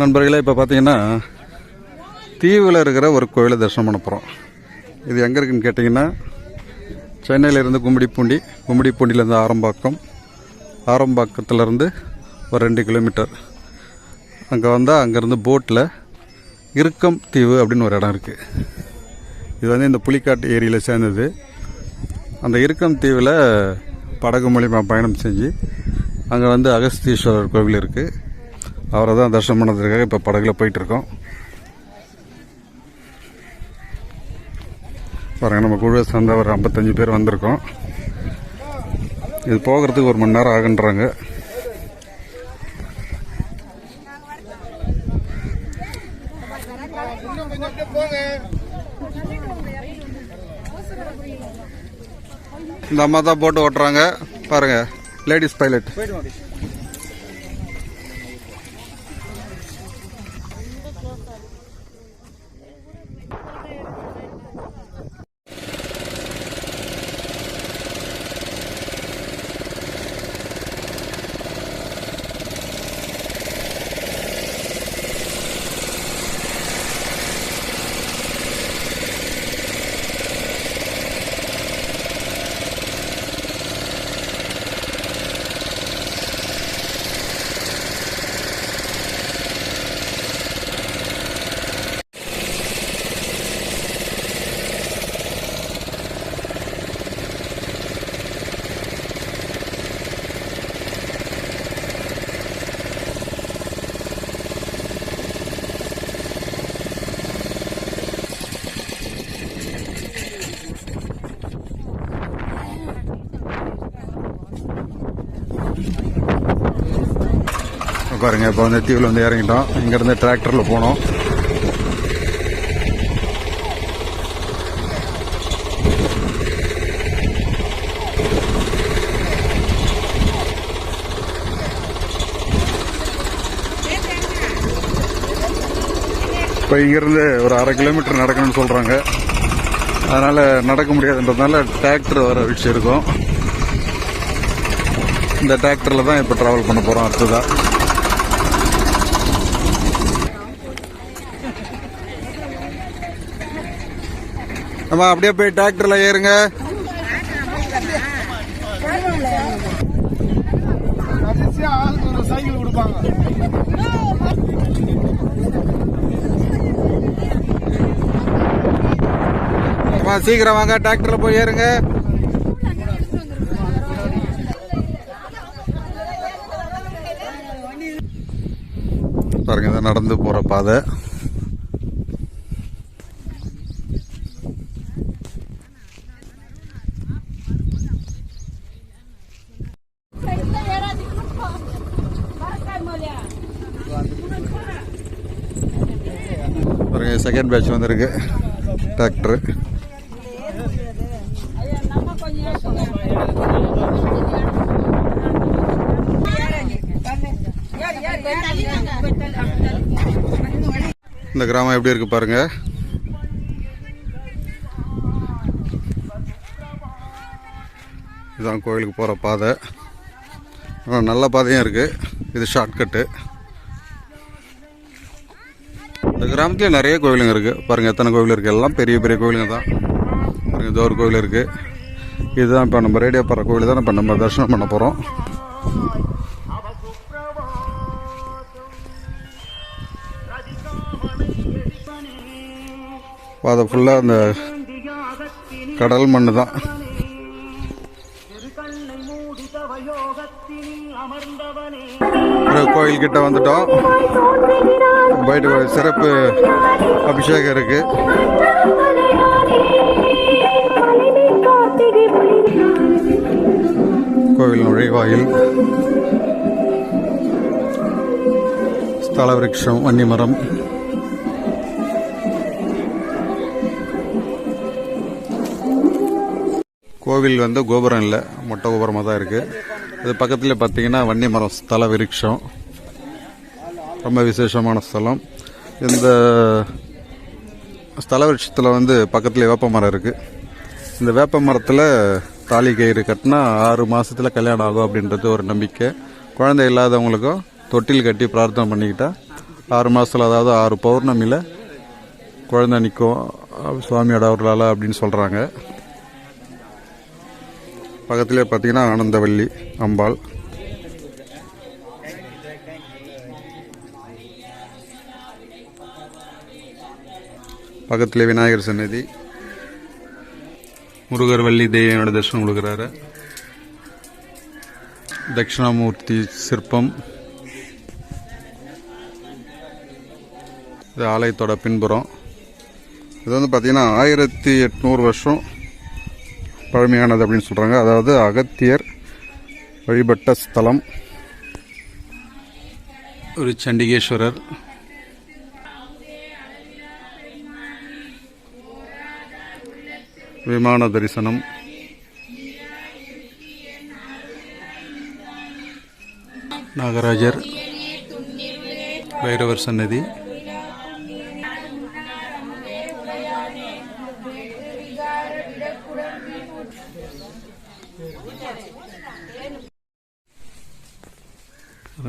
நண்பர்களே இப்போ பார்த்தீங்கன்னா தீவில் இருக்கிற ஒரு கோயிலை தரிசனம் பண்ண போகிறோம் இது எங்கே இருக்குன்னு கேட்டிங்கன்னா சென்னையிலேருந்து கும்மிடிப்பூண்டி கும்மிடிப்பூண்டிலேருந்து ஆரம்பாக்கம் ஆரம்பாக்கத்துலேருந்து ஒரு ரெண்டு கிலோமீட்டர். அங்கே வந்தால் அங்கேருந்து போட்டில் இறுக்கம் தீவு அப்படின்னு ஒரு இடம் இருக்குது இது வந்து இந்த புலிக்காட்டு ஏரியில் சேர்ந்தது. அந்த இறுக்கம் தீவில் படகு மூலிமா பயணம் செஞ்சு அங்கே வந்து அகஸ்தீஸ்வரர் கோவில் இருக்குது அவரை தான் தரிசனம் பண்ணதுக்காக இப்போ படகுல போயிட்டுருக்கோம். பாருங்க நம்ம குழுவை சேர்ந்த ஒரு ஐம்பத்தஞ்சு பேர் வந்திருக்கோம். இது போகிறதுக்கு ஒரு மணி நேரம் ஆகுன்றாங்க. இந்த அம்மா தான் போட்டு ஓட்டுறாங்க. பாருங்க லேடிஸ் பைலட் பாருங்க இப்போ வந்து தீவில் வந்து இறங்கிட்டோம். இங்கேருந்து டிராக்டரில் போனோம். இப்போ இங்கேருந்து ஒரு அரை கிலோமீட்டர் நடக்கணும்னு சொல்கிறாங்க அதனால் நடக்க முடியாதுன்றதுனால டிராக்டர் வர வச்சுருக்கோம் இந்த டிராக்டரில் தான் இப்போ ட்ராவல் பண்ண போகிறோம் அடுத்ததாக நம்ம அப்படியே போய் டிராக்டர்ல ஏறுங்க. சைக்கிள் கொடுப்பாங்க. அம்மா, சீக்கிரம் வாங்க டிராக்டர்ல போய் ஏறுங்க. பாருங்க நடந்து போற பாதை பாருங்க செகண்ட் பேட்ச் வந்திருக்கு. டிராக்டரு இந்த கிராமம் எப்படி இருக்கு பாருங்க. இதுதான் கோயிலுக்கு போகிற பாதை. ஆனால் நல்ல பாதையும் இருக்குது இது ஷார்ட்கட்டு இந்த கிராமத்தில் நிறைய கோவிலுங்க இருக்குது பாருங்கள் எத்தனை கோவில் இருக்குது எல்லாம் பெரிய பெரிய கோவிலுங்க தான். பாருங்கள் ஜோர் ஒரு கோவில் இருக்குது இதுதான் இப்போ நம்ம ரேடியோ போகிற கோவில் தான் இப்போ நம்ம தரிசனம் பண்ண போகிறோம் அதை ஃபுல்லாக அந்த கடல் மண்ணு தான் ஒரு கோயில் கிட்ட வந்துட்டோம். போயிட்டு ஒரு சிறப்பு அபிஷேகம் இருக்கு. கோவில் நுழைவாயில். ஸ்தல வன்னிமரம். கோவில் வந்து கோபுரம் இல்லை மொட்டை கோபுரமாக தான் இருக்குது அது பக்கத்தில் பார்த்தீங்கன்னா வன்னி மரம் ஸ்தல விருட்சம். ரொம்ப விசேஷமான ஸ்தலம். இந்த ஸ்தல விருட்சத்தில் வந்து பக்கத்தில் வேப்ப மரம் இருக்குது இந்த வேப்ப மரத்தில் தாலி கயிறு கட்டினா ஆறு மாதத்தில் கல்யாணம் ஆகும் அப்படின்றது ஒரு நம்பிக்கை. குழந்தை இல்லாதவங்களுக்கும் தொட்டில் கட்டி பிரார்த்தனை பண்ணிக்கிட்டால் ஆறு மாதத்தில் அதாவது ஆறு பௌர்ணமியில் குழந்தை நிற்கும் சுவாமியோட அவர்களால் அப்படின்னு சொல்கிறாங்க பக்கத்தில் பார்த்தீங்கன்னா ஆனந்தவல்லி அம்பாள். பக்கத்தில் விநாயகர் சன்னதி முருகர் வள்ளி தேவியோட தரிசனம் கொடுக்குறாரு. தட்சிணாமூர்த்தி சிற்பம். இது ஆலயத்தோட பின்புறம். இது வந்து பார்த்தீங்கன்னா ஆயிரத்தி எட்நூறு வருஷம் பழமையானது அப்படின்னு சொல்கிறாங்க அதாவது அகத்தியர் வழிபட்ட ஸ்தலம். ஒரு சண்டிகேஸ்வரர். விமான தரிசனம். நாகராஜர். பைரவர் சன்னதி.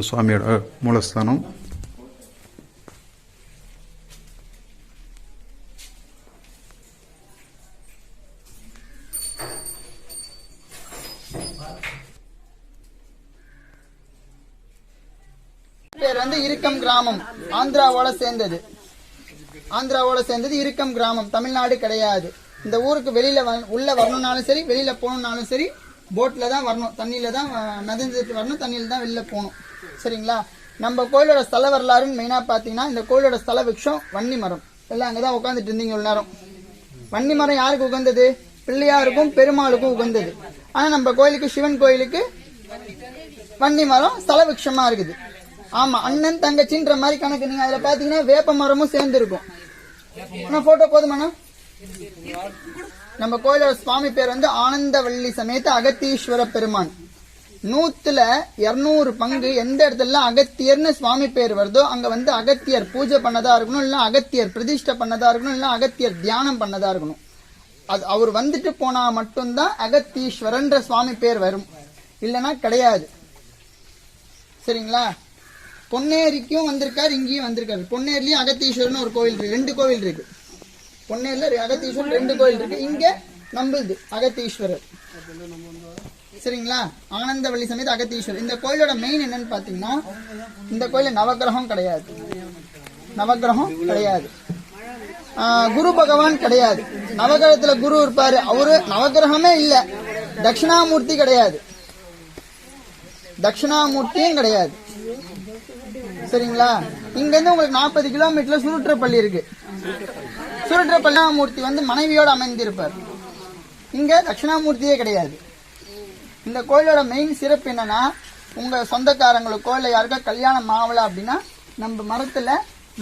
சுவாமியோட மூலஸ்தானம். பேர் வந்து இருக்கம் கிராமம். ஆந்திராவோட சேர்ந்தது. ஆந்திராவோட சேர்ந்தது இருக்கம் கிராமம். தமிழ்நாடு கிடையாது. இந்த ஊருக்கு வெளியில உள்ள வரணும்னாலும் சரி வெளியில போகணும்னாலும் சரி போட்ல தான் வரணும். தண்ணியில தான் நதிஞ்சிட்டு வரணும். தண்ணியில தான் வெளியில போகணும். சரிங்களா? நம்ம கோயிலோட ஸ்தல வரலாறுன்னு மெயினாக பார்த்தீங்கன்னா இந்த கோயிலோட ஸ்தல விக்ஷம் வன்னி மரம். எல்லாம் அங்கதான் உட்காந்துட்டு இருந்தீங்க ஒரு நேரம். வன்னி மரம் யாருக்கு உகந்தது? பிள்ளையாருக்கும் பெருமாளுக்கும் உகந்தது. ஆனா நம்ம கோயிலுக்கு சிவன் கோயிலுக்கு வன்னி மரம் ஸ்தல விக்ஷமாக இருக்குது. ஆமா அண்ணன் தங்கச்சின்ற மாதிரி கணக்கு. நீங்க அதுல பாத்தீங்கன்னா வேப்ப மரமும் சேர்ந்து இருக்கும் அண்ணா போட்டோ போதுமாண்ணா? நம்ம கோயிலோட சுவாமி பேர் வந்து ஆனந்தவள்ளி சமேத அகத்தீஸ்வர பெருமான். நூத்துல இருநூறு பங்கு எந்த இடத்துல அகத்தியர்னு சுவாமி பேர் வருதோ அங்க வந்து அகத்தியர் பூஜை பண்ணதா இருக்கணும் இல்ல அகத்தியர் பிரதிஷ்டை பண்ணதா இருக்கணும் இல்ல அகத்தியர் தியானம் பண்ணதா இருக்கணும். அது அவர் வந்துட்டு போனா மட்டும்தான் அகத்தீஸ்வரன்ற சுவாமி பேர் வரும். இல்லனா கிடையாது. சரிங்களா? பொன்னேரிக்கும் வந்திருக்காரு இங்கேயும் வந்திருக்காரு. பொன்னேரிலயும் அகத்தீஸ்வரர்னு ஒரு கோவில் இருக்கு. ரெண்டு கோவில் இருக்கு. பொன்னேல அகத்தீஸ்வரர் ரெண்டு கோயில் இருக்கு. இங்க நம்புது அகத்தீஸ்வரர். சரிங்களா? ஆனந்தவள்ளி சமேத அகத்தீஸ்வரர். இந்த கோயிலோட மெயின் என்னன்னு பாத்தீங்கன்னா இந்த கோயில நவக்கிரகம் கிடையாது. நவக்கிரகம் கிடையாது. ஆஹ், குரு பகவான் கிடையாது. நவகிரகத்துல குரு இருப்பாரு. அவரு நவகிரகமே இல்ல. தட்சிணாமூர்த்தி கிடையாது. தட்சிணாமூர்த்தியும் கிடையாது. சரிங்களா? இங்க இருந்து உங்களுக்கு நாற்பது கிலோமீட்டர்ல சுருட்டுறப்பள்ளி இருக்கு. சுருட்டுறப்பள்ளிமூர்த்தி வந்து மனைவியோடு அமைந்திருப்பார். இங்கே தட்சிணாமூர்த்தியே கிடையாது. இந்த கோயிலோட மெயின் சிறப்பு என்னன்னா உங்க சொந்தக்காரங்களுக்கோ இல்ல யாருக்கோ கல்யாணம் ஆகல அப்படின்னா நம்ம மரத்துல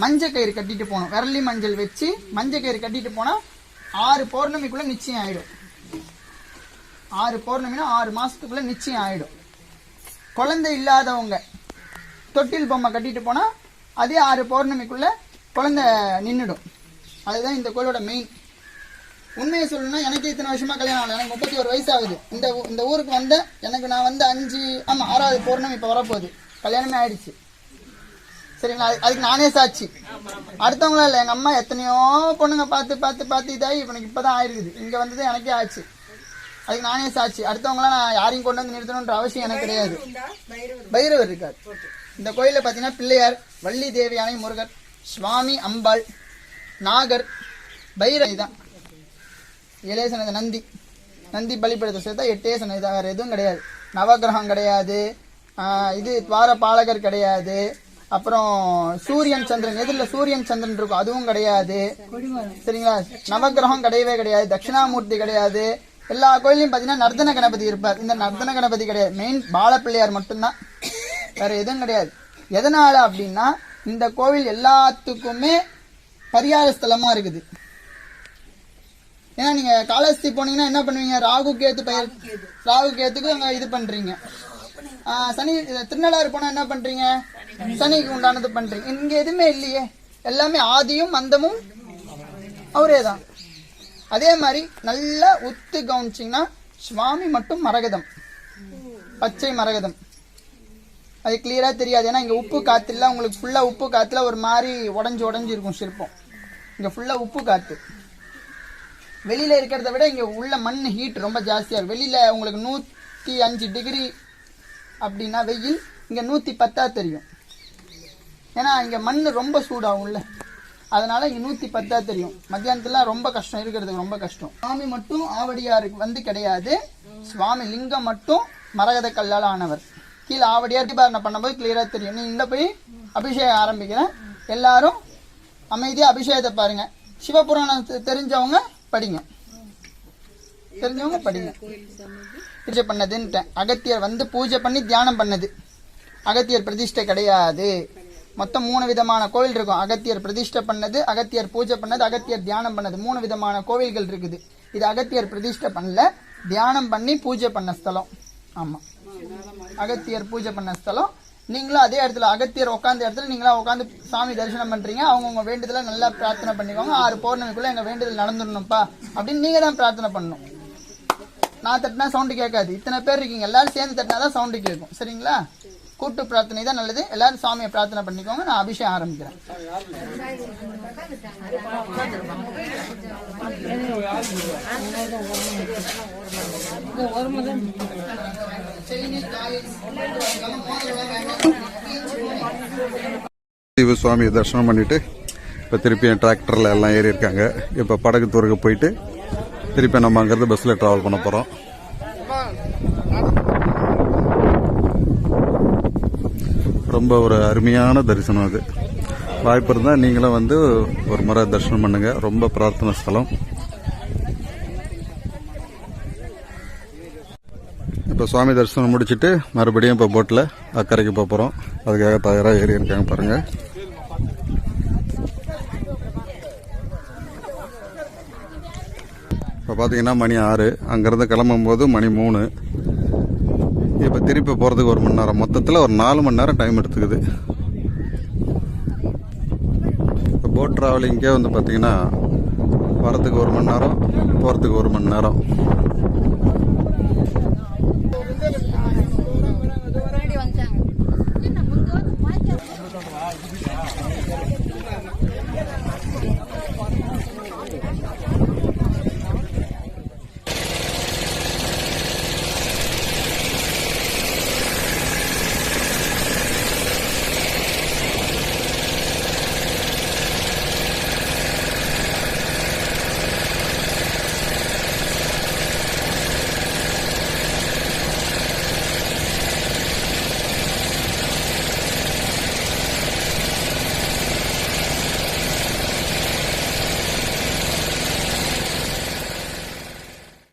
மஞ்சள் கயிறு கட்டிட்டு போகணும். விரலி மஞ்சள் வச்சு மஞ்சள் கயிறு கட்டிட்டு போனா ஆறு பௌர்ணமிக்குள்ள நிச்சயம் ஆயிடும். ஆறு பௌர்ணமினா ஆறு மாசத்துக்குள்ள நிச்சயம் ஆயிடும். குழந்தை இல்லாதவங்க தொட்டில் பொம்மை கட்டிட்டு போனா அதே ஆறு பௌர்ணமிக்குள்ள குழந்தை நின்றுடும் அதுதான் இந்த கோயிலோட மெயின் உண்மையை சொல்லணும்னா எனக்கு இத்தனை வருஷமா கல்யாணம் ஆகல. எனக்கு முப்பத்தி ஒரு வயசு ஆகுது இந்த இந்த ஊருக்கு வந்த எனக்கு நான் வந்து அஞ்சு ஆமா ஆறாவது பௌர்ணமி இப்ப வரப்போகுது. கல்யாணமே ஆயிடுச்சு. சரிங்களா? அது- அதுக்கு நானே சாட்சி. அடுத்தவங்களா இல்ல. எங்க அம்மா எத்தனையோ பொண்ணுங்க பார்த்து பார்த்து பார்த்து இதாகி இப்ப எனக்கு இப்பதான் ஆயிருக்குது. இங்க வந்தது எனக்கே ஆச்சு. அதுக்கு நானே சாட்சி. அடுத்தவங்களாம் நான் யாரையும் கொண்டு வந்து நிறுத்தணுன்ற அவசியம் எனக்கு கிடையாது. பைரவர். இருக்கார். இந்த கோயில்ல பாத்தீங்கன்னா பிள்ளையார் வள்ளி தேவி அணை முருகர் சுவாமி அம்பாள் நாகர் பைரவி தான். ஏழே சனது நந்தி. நந்தி பலிப்படுத்த சேர்த்தா எட்டே சனது வேறு எதுவும் கிடையாது. நவகிரகம் கிடையாது. இது துவார பாலகர் கிடையாது. அப்புறம் சூரியன் சந்திரன் எதிரில் சூரியன் சந்திரன் இருக்கும். அதுவும் கிடையாது. சரிங்களா? நவகிரகம் கிடையவே கிடையாது. தட்சிணாமூர்த்தி கிடையாது. எல்லா கோயிலையும் பார்த்தீங்கன்னா நர்தன கணபதி இருப்பார். இந்த நர்தன கணபதி கிடையாது. மெயின் பாலப்பிள்ளையார் மட்டும்தான். வேற எதுவும் கிடையாது. எதனால அப்படின்னா இந்த கோவில் எல்லாத்துக்குமே பரிகார ஸ்தலமா இருக்குது. ஏன்னா நீங்க காலஹஸ்தி போனீங்கன்னா என்ன பண்ணுவீங்க? ராகு கேத்து பயிர் ராகு கேத்துக்கு அங்க இது பண்றீங்க. ஆஹ் சனி திருநள்ளாறு போனா என்ன பண்றீங்க? சனிக்கு உண்டானது பண்றீங்க. இங்க எதுவுமே இல்லையே. எல்லாமே ஆதியும் அந்தமும் அவரே தான் அதே மாதிரி நல்லா உத்து கவனிச்சிங்கன்னா சுவாமி மட்டும் மரகதம். பச்சை மரகதம். அது கிளியரா தெரியாது. ஏன்னா இங்க உப்பு காத்துல உங்களுக்கு ஃபுல்லா உப்பு காத்துல ஒரு மாதிரி உடஞ்சு உடஞ்சு இருக்கும் சிற்பம். இங்க ஃபுல்லா உப்பு காத்து. வெளியில இருக்கிறத விட இங்க உள்ள மண் ஹீட் ரொம்ப ஜாஸ்தியா இருக்கும் வெளியில உங்களுக்கு நூத்தி அஞ்சு டிகிரி அப்படின்னா வெயில் இங்க நூத்தி பத்தா தெரியும். ஏன்னா இங்க மண் ரொம்ப சூடாகும்ல. அதனால இங்க நூத்தி பத்தா தெரியும். மத்தியானத்துல ரொம்ப கஷ்டம் இருக்கிறதுக்கு ரொம்ப கஷ்டம். சுவாமி மட்டும் ஆவடியாருக்கு வந்து கிடையாது. சுவாமி லிங்கம் மட்டும் மரகத கல்லால் ஆனவர். கீழே ஆவடியார் தீபாரணை பண்ணும்போது கிளியரா தெரியும். நீ இந்த போய் அபிஷேகம் ஆரம்பிக்கிறேன். எல்லாரும் அமைதியா அபிஷேகத்தை பாருங்க. சிவபுராணம் தெரிஞ்சவங்க படிங்க. தெரிஞ்சவங்க படிங்க. பூஜை பண்ணதுன்ட்டேன் அகத்தியர் வந்து பூஜை பண்ணி தியானம் பண்ணது. அகத்தியர் பிரதிஷ்டை கிடையாது. மொத்தம் மூணு விதமான கோவில் இருக்கும். அகத்தியர் பிரதிஷ்டை பண்ணது அகத்தியர் பூஜை பண்ணது அகத்தியர் தியானம் பண்ணது. மூணு விதமான கோவில்கள் இருக்குது. இது அகத்தியர் பிரதிஷ்டை பண்ணல. தியானம் பண்ணி பூஜை பண்ண ஸ்தலம். ஆமா. அகத்தியர் பூஜை பண்ண ஸ்தலம். நீங்களும் அதே இடத்துல அகத்தியர் உட்காந்த இடத்துல நீங்களா உட்காந்து சாமி தரிசனம் பண்றீங்க அவங்கவுங்க வேண்டுதல நல்லா பிரார்த்தனை பண்ணிக்கோங்க ஆறு பௌர்ணமிக்குள்ள எங்க வேண்டுதல் நடந்துடணும்ப்பா அப்படின்னு நீங்க தான் பிரார்த்தனை பண்ணணும் நான் தட்டினா சவுண்டு கேட்காது இத்தனை பேர் இருக்கீங்க எல்லாரும் சேர்ந்து தட்டினா தான் சவுண்டு கேட்கும் சரிங்களா கூட்டு பிரார்த்தனை தான் நல்லது எல்லாரும் சாமியை பிரார்த்தனை பண்ணிக்கோங்க நான் அபிஷேகம் ஆரம்பிக்கிறேன் சிவ சுவாமியை தரிசனம் பண்ணிட்டு இப்போ திருப்பி என் டிராக்டரில் எல்லாம் ஏறி இருக்காங்க இப்போ படகுத்தூருக்கு போயிட்டு திருப்பி நம்ம அங்கேருந்து பஸ்ஸில் ட்ராவல் பண்ண போகிறோம் ரொம்ப ஒரு அருமையான தரிசனம் அது. வாய்ப்பு இருந்தால் நீங்களும் வந்து ஒரு முறை தரிசனம் பண்ணுங்க. ரொம்ப பிரார்த்தனை ஸ்தலம். இப்போ சுவாமி தரிசனம் முடிச்சிட்டு மறுபடியும் இப்போ போட்டில் அக்கறைக்கு போக போகிறோம் அதுக்காக தயாராக ஏறி இருக்காங்க பாருங்கள் இப்போ பார்த்தீங்கன்னா மணி ஆறு. அங்கேருந்து கிளம்பும்போது மணி மூணு. இப்போ திருப்பி போகிறதுக்கு ஒரு மணி நேரம். மொத்தத்தில் ஒரு நாலு மணி நேரம் டைம் எடுத்துக்குது. இப்போ போட் ட்ராவலிங்கே வந்து பார்த்தீங்கன்னா வரத்துக்கு ஒரு மணி நேரம் போகிறதுக்கு ஒரு மணி நேரம்.